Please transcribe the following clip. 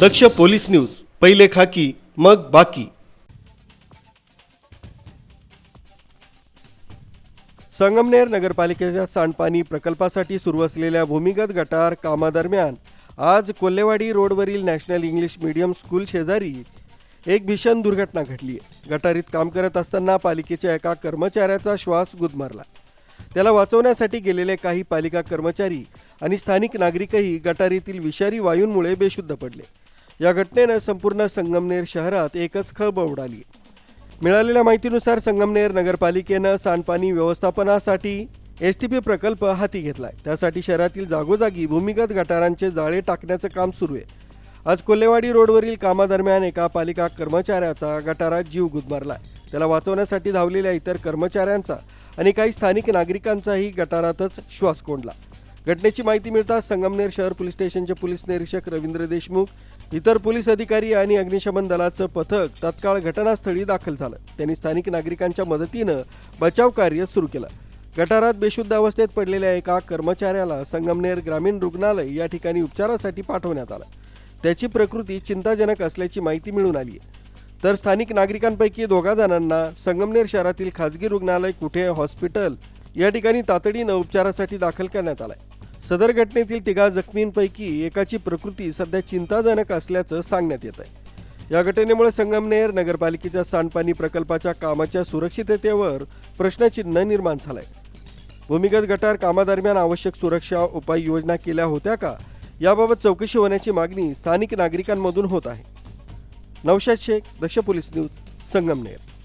दक्ष police news पहिले खाकी मग बाकी. संगमनेर नगरपालिकेच्या सांडपाणी प्रकल्पासाठी सुरू असलेल्या भूमिगत गटार कामादरम्यान आज कोल्हेवाडी रोडवरील नॅशनल इंग्लिश मीडियम स्कूल शेजारी एक भीषण दुर्घटना घडली. आहे गटारीत काम करत असताना पालिकेच्या एका कर्मचाऱ्याचा श्वास गुदमरला. त्याला वाचवण्यासाठी गेलेले काही पालिका कर्मचारी आणि स्थानिक नागरिकही गटारीतील विषारी वायूंमुळे बेशुद्ध पडले. या घटनेनं संपूर्ण संगमनेर शहरात एकच खळबळ उडाली. मिळालेल्या माहितीनुसार संगमनेर नगरपालिकेनं सांडपाणी व्यवस्थापनासाठी एस टी पी प्रकल्प हाती घेतलाय. त्यासाठी शहरातील जागोजागी भूमिगत गटारांचे जाळे टाकण्याचं काम सुरू आहे. आज कोल्हेवाडी रोडवरील कामादरम्यान एका पालिका कर्मचाऱ्याचा गटारात जीव गुदमरलाय. त्याला वाचवण्यासाठी धावलेल्या इतर कर्मचाऱ्यांचा आणि काही स्थानिक नागरिकांचाही गटारातच श्वास कोंडला. घटनेची माहिती मिळताच संगमनेर शहर पोलीस स्टेशनचे पोलीस निरीक्षक रवींद्र देशमुख इतर पोलीस अधिकारी आणि अग्निशमन दलाचं पथक तत्काळ घटनास्थळी दाखल झालं. त्यांनी स्थानिक नागरिकांच्या मदतीनं बचाव कार्य सुरू केलं. गटारात बेशुद्ध अवस्थेत पडलेल्या एका कर्मचाऱ्याला संगमनेर ग्रामीण रुग्णालय या ठिकाणी उपचारासाठी पाठवण्यात आलं. त्याची प्रकृती चिंताजनक असल्याची माहिती मिळून आली आहे तर स्थानिक नागरिकांपैकी दोघा जणांना संगमनेर शहरातील खाजगी रुग्णालय कुठे हॉस्पिटल या ठिकाणी तातडीनं उपचारासाठी दाखल करण्यात आलाय. सदर घटनेतील तिघा जखमींपैकी एकाची प्रकृती सध्या चिंताजनक असल्याचं सांगण्यात येत आहे. या घटनेमुळे संगमनेर नगरपालिकेच्या सांडपाणी प्रकल्पाच्या कामाच्या सुरक्षिततेवर प्रश्नचिन्ह निर्माण झालंय. भूमिगत गटार कामादरम्यान आवश्यक सुरक्षा उपाययोजना केल्या होत्या का? याबाबत चौकशी होण्याची मागणी स्थानिक नागरिकांमधून होत आहे. Naushad Shaikh Daksh police news Sangamner.